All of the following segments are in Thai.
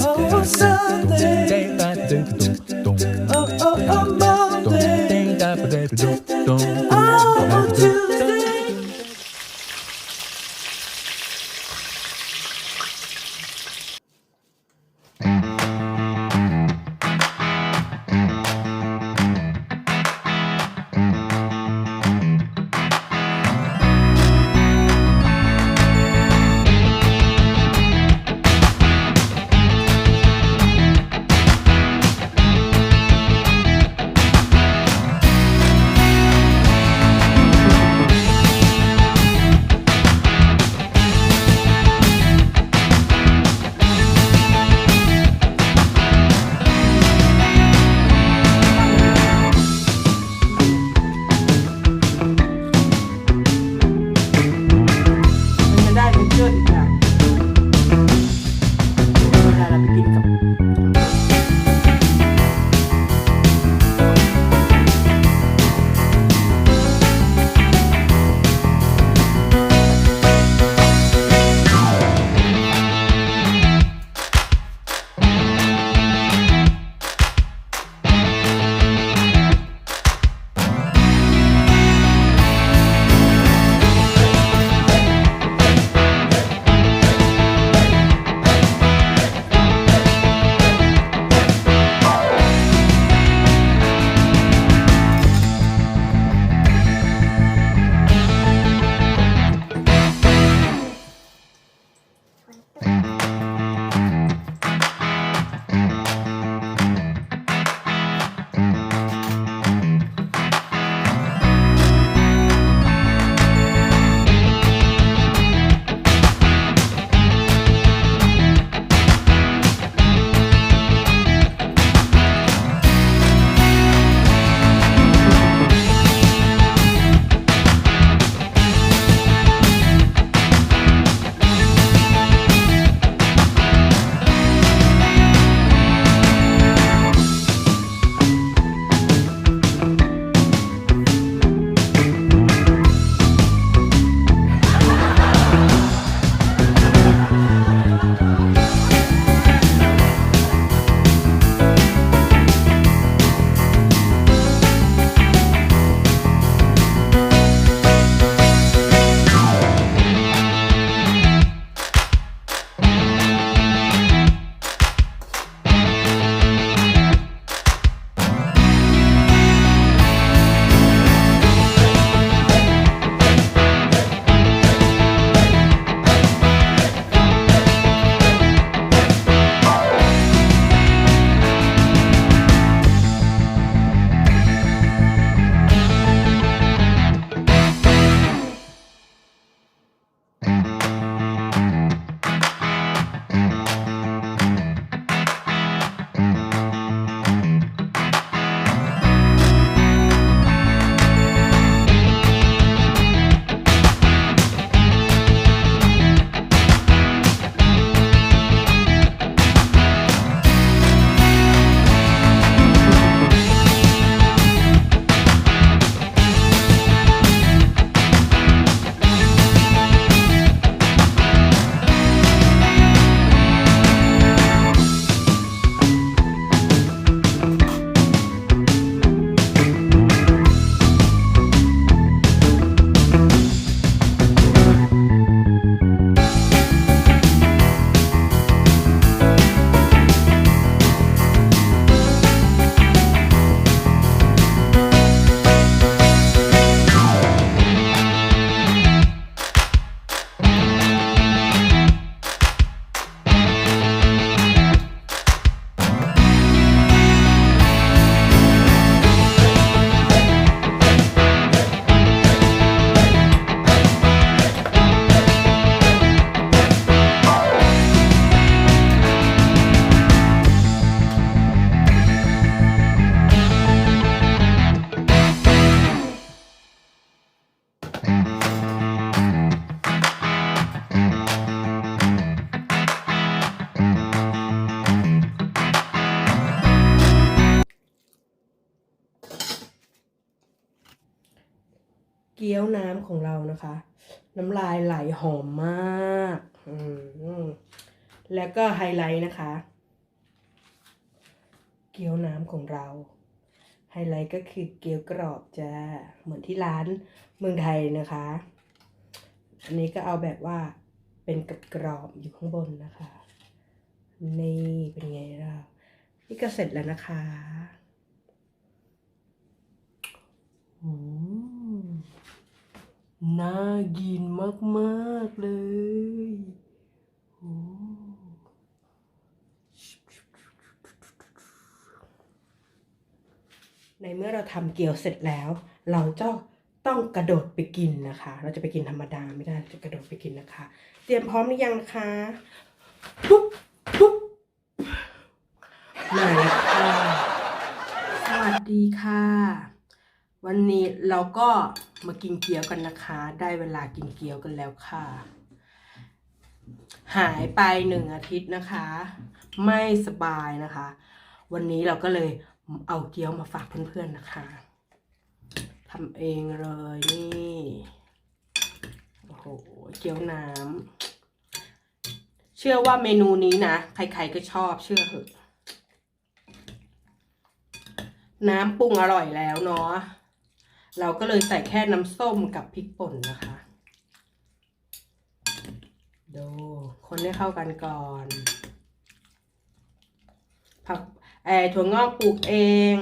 Oh, Sunday. Oh, Monday. น้ำของเรานะคะ น้ำลายไหลหอมมากมแล้วก็ไฮไลท์นะคะ เกี๊ยวน้ำของเรา ไฮไลท์ก็คือเกี๊ยวกรอบจ้าเหมือนที่ร้านเมืองไทยนะคะ อันนี้ก็เอาแบบว่าเป็นกับกรอบอยู่ข้างบนนะคะ นี่เป็นไงล่ะนี่ก็เสร็จแล้วนะคะ อืม น่ากินมากๆเลยโอ้ในเมื่อเราทำเกี๊ยวเสร็จแล้ว เราจะต้องกระโดดไปกินนะคะ เราจะไปกินธรรมดาไม่ได้จะกระโดดไปกินนะคะ เตรียมพร้อมหรือยังนะคะปุ๊บปุ๊บมาแล้วค่ะสวัสดีค่ะ วันนี้เราก็ มากินเกี๊ยวกันนะคะ ได้เวลากินเกี๊ยวกันแล้วค่ะ หายไปหนึ่งอาทิตย์นะคะ ไม่สบายนะคะ วันนี้เราก็เลยเอาเกี๊ยวมาฝากเพื่อนๆนะคะทำเองเลยนี่โอ้โหเกี๊ยวน้ำเชื่อว่าเมนูนี้นะ ใครๆก็ชอบเชื่อเถอะน้ำปรุงอร่อยแล้วเนาะ เราก็เลยใส่แค่น้ำส้มกับพริกป่นนะคะ ดูคนให้เข้ากันก่อน ผักแอถั่วงอกปลูกเอง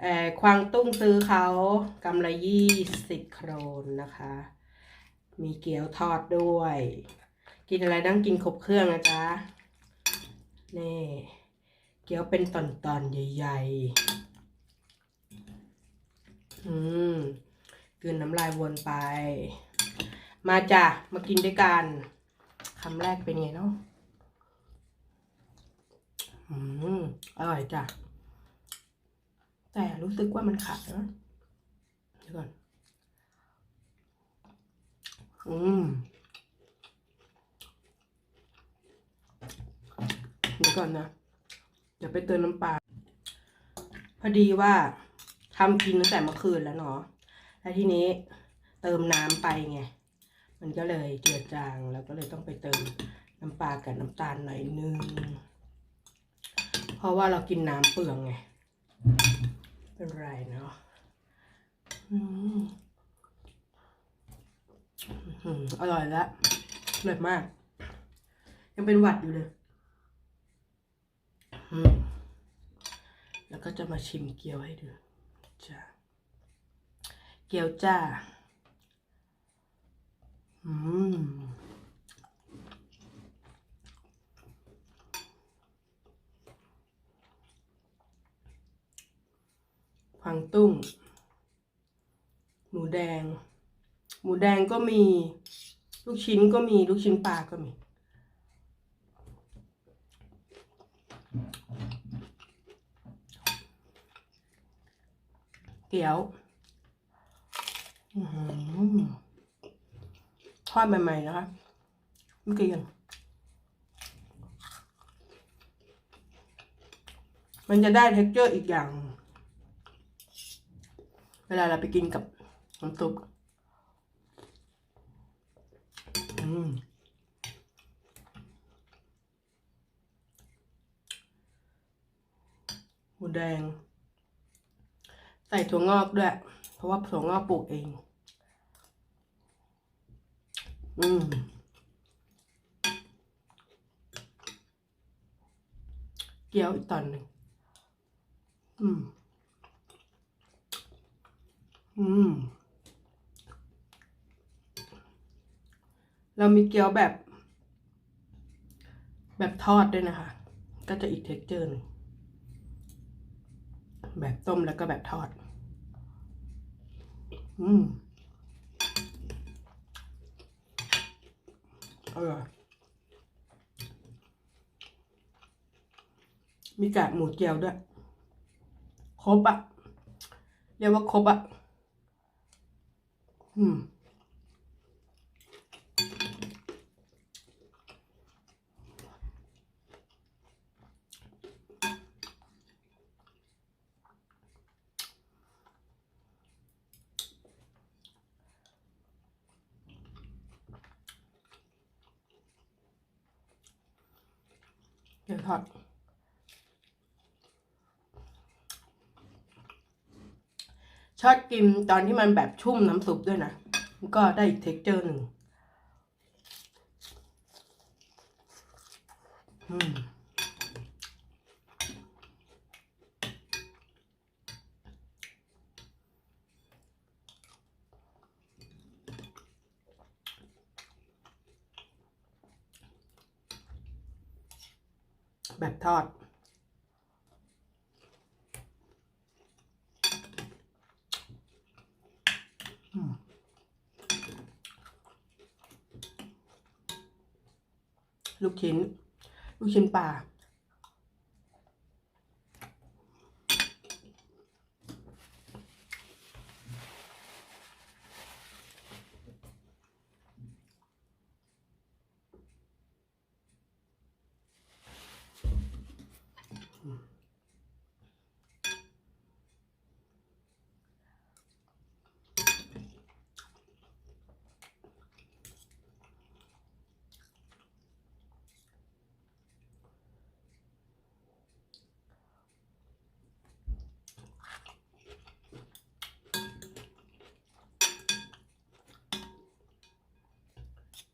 แอควางตุ้งซื้อเขากำละยี่สิบโครนนะคะ มีเกี๊ยวทอดด้วย กินอะไรต้องกินครบเครื่องนะจ๊ะ นี่ เกี๊ยวเป็นตอนๆ ใหญ่ ๆ อืมกืนน้ำลายวนไป มาจ้ะ มากินด้วยกันคำแรกเป็นไงเนาะอืมอร่อยจ้ะ แต่รู้สึกว่ามันขาดนะเดี๋ยวก่อน อืมเดี๋ยวก่อนนะ เดี๋ยวไปเติมน้ำปลาพอดีว่า ทำกินตั้งแต่เมื่อคืนแล้วเนาะแล้วทีนี้เติมน้ำไปไง มันก็เลยเจือจาง แล้วก็เลยต้องไปเติมน้ำปลากับน้ำตาลหน่อยนึง เพราะว่าเรากินน้ำเปลืองไง เป็นไรเนาะอร่อยล้วอร่อยมาก ยังเป็นหวัดอยู่เลย แล้วก็จะมาชิมเกี๊ยวให้ดู จ้าเกี๊ยวจ้า อืมพังตุ้ง หมูแดง หมูแดงก็มี ลูกชิ้นก็มี ลูกชิ้นปลาก็มี เกี๊ยวทอดใหม่ๆนะคะเมื่อกี้ยังมันจะได้เท็กเจอร์อีกอย่าง เวลาเราไปกินกับน้ำซุปหมูแดง ใส่ถั่วงอกด้วย เพราะว่าถั่วงอกปลูกเอง อืมเกี๊ยวอีกตอนหนึ่งอืม อืม เรามีเกี๊ยวแบบ แบบทอดด้วยนะคะ ก็จะอีกเท็กเจอร์นึงแบบต้มแล้วก็แบบทอด อืมอร่อยมีกากหมูเจียวด้วย ครบอะเรียกว่าครบอะอืม เดี๋ยวทอดชอบกินตอนที่มันแบบชุ่มน้ำซุปด้วยนะ ก็ได้อีกเท็กเจอร์หนึ่ง อืม แบบทอด ลูกชิ้น ลูกชิ้นปลา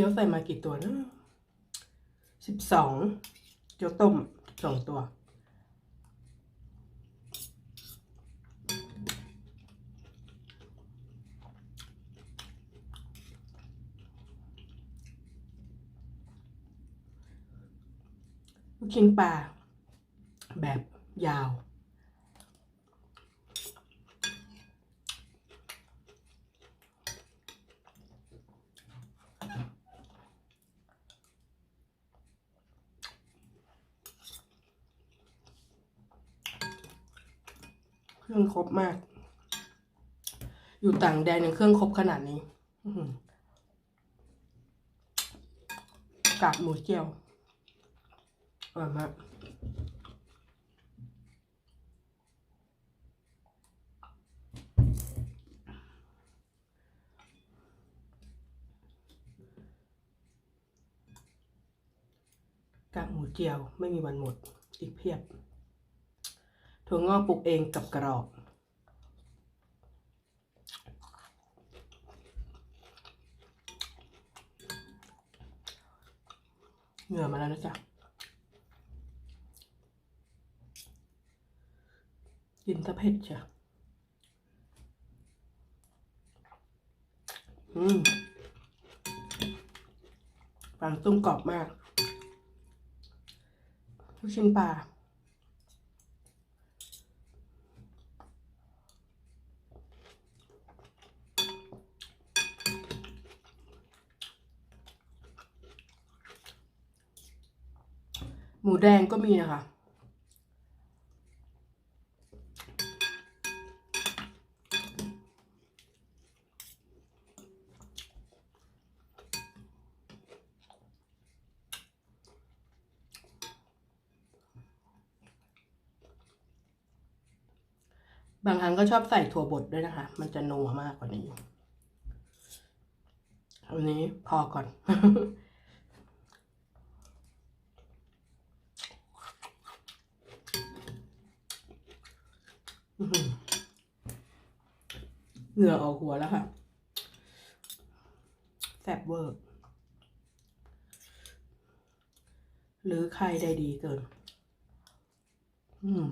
กี๊ยวใส่มากี่ตัวนะสิบสองเกี๊ยวต้มสองตัว ลูกชิ้นปลาแบบยาว รื่องครบมาก อยู่ต่างแดนยังเครื่องครบขนาดนี้กากหมูเจียวอร่อยมากกากหมูเจียวไม่มีวันหมดอีกเพียบ ถั่วงอกปลูกเองกับกรอบเหงื่อมาแล้วนะจ๊ะ กินตะเผ็ดจ้ะ อืมปลาตุ้มกรอบมาก ลูกชิ้นปลา ห มูแดงก็มีนะคะบางครั้งก็ชอบใส่ถั่วบดด้วยนะคะ มันจะนัวมากกว่านี้ อันนี้พอก่อน อื้อหือ เหงื่อออกหัวแล้วค่ะแซ่บเวอร์ หรือใครได้ดีเกิน อืม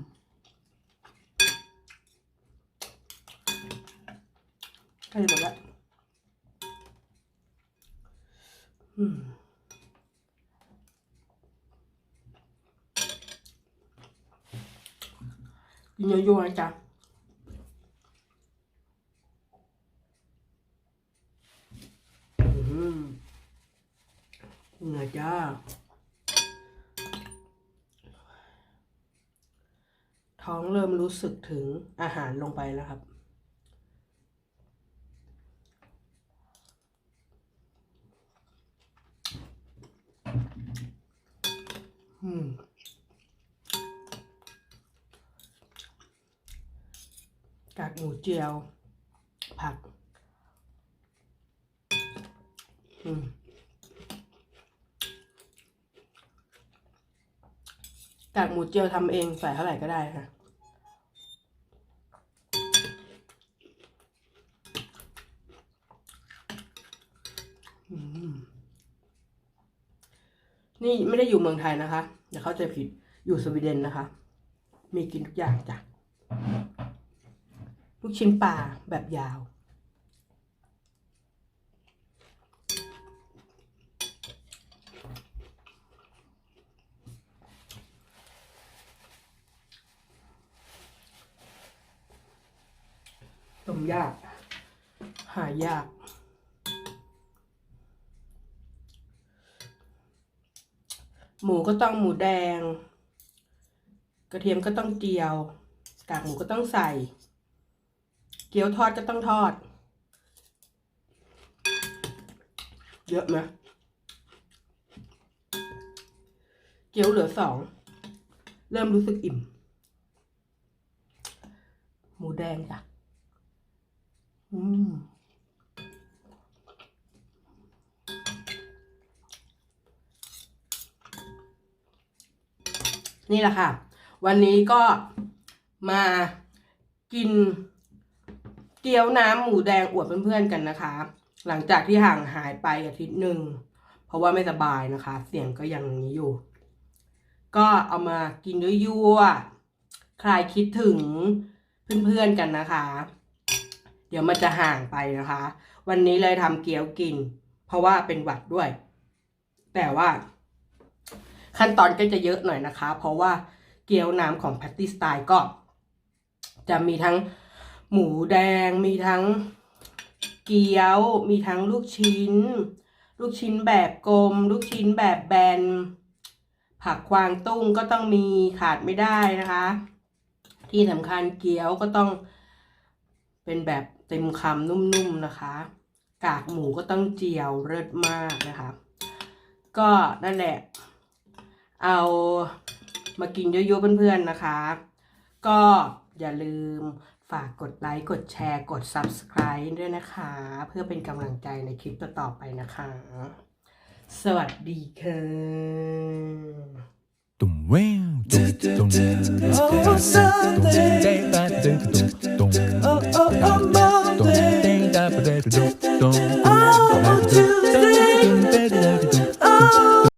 ใกล้จะหมดแล้วอืมกินเยอะๆนะจ๊ะอืม เหนื่อยจ้าท้องเริ่มรู้สึกถึงอาหารลงไปแล้วครับ อืมกากหมูเจียว ผัก อืม กากหมูเจียวทำเองใส่เท่าไหร่ก็ได้ค่ะนี่ไม่ได้อยู่เมืองไทยนะคะอย่าเขาใจผิดอยู่สวีเดนนะคะ มีกินทุกอย่างจ้ะ ลูกชิ้นปลาแบบยาว มยาก หายาก หมูก็ต้องหมูแดง กระเทียมก็ต้องเจียวกากหมูก็ต้องใส่ เกี๊ยวทอดก็ต้องทอด เยอะไหมเกี๊ยวเหลือสอง เริ่มรู้สึกอิ่ม หมูแดงจ้ะ อืม นี่แหละค่ะ วันนี้ก็มากินเกี๊ยวน้ำหมูแดงอวดเพื่อนๆกันนะคะ หลังจากที่ห่างหายไปอาทิตย์หนึ่ง เพราะว่าไม่สบายนะคะ เสียงก็ยังนี้อยู่ ก็เอามากินด้วยยั่วคลายคิดถึงเพื่อนๆกันนะคะ เดี๋ยวมันจะห่างไปนะคะ วันนี้เลยทำเกี๊ยวกิน เพราะว่าเป็นหวัดด้วย แต่ว่า ขั้นตอนก็จะเยอะหน่อยนะคะ เพราะว่าเกี๊ยวน้ำของแพตตี้สไตล์ก็ จะมีทั้งหมูแดง มีทั้งเกี๊ยว มีทั้งลูกชิ้น ลูกชิ้นแบบกลม ลูกชิ้นแบบแบน ผักควางตุ้งก็ต้องมีขาดไม่ได้นะคะ ที่สำคัญเกี๊ยวก็ต้องเป็นแบบเต็มคำนุ่มๆนะคะ กากหมูก็ต้องเจียวเลิศมากนะคะ ก็นั่นแหละ เอามากินเยอะๆเพื่อนๆนะคะ ก็อย่าลืมฝากกดไลค์ กดแชร์ กด Subscribe ด้วยนะคะ เพื่อเป็นกำลังใจในคลิปต่อๆไปนะคะ สวัสดีค่ะ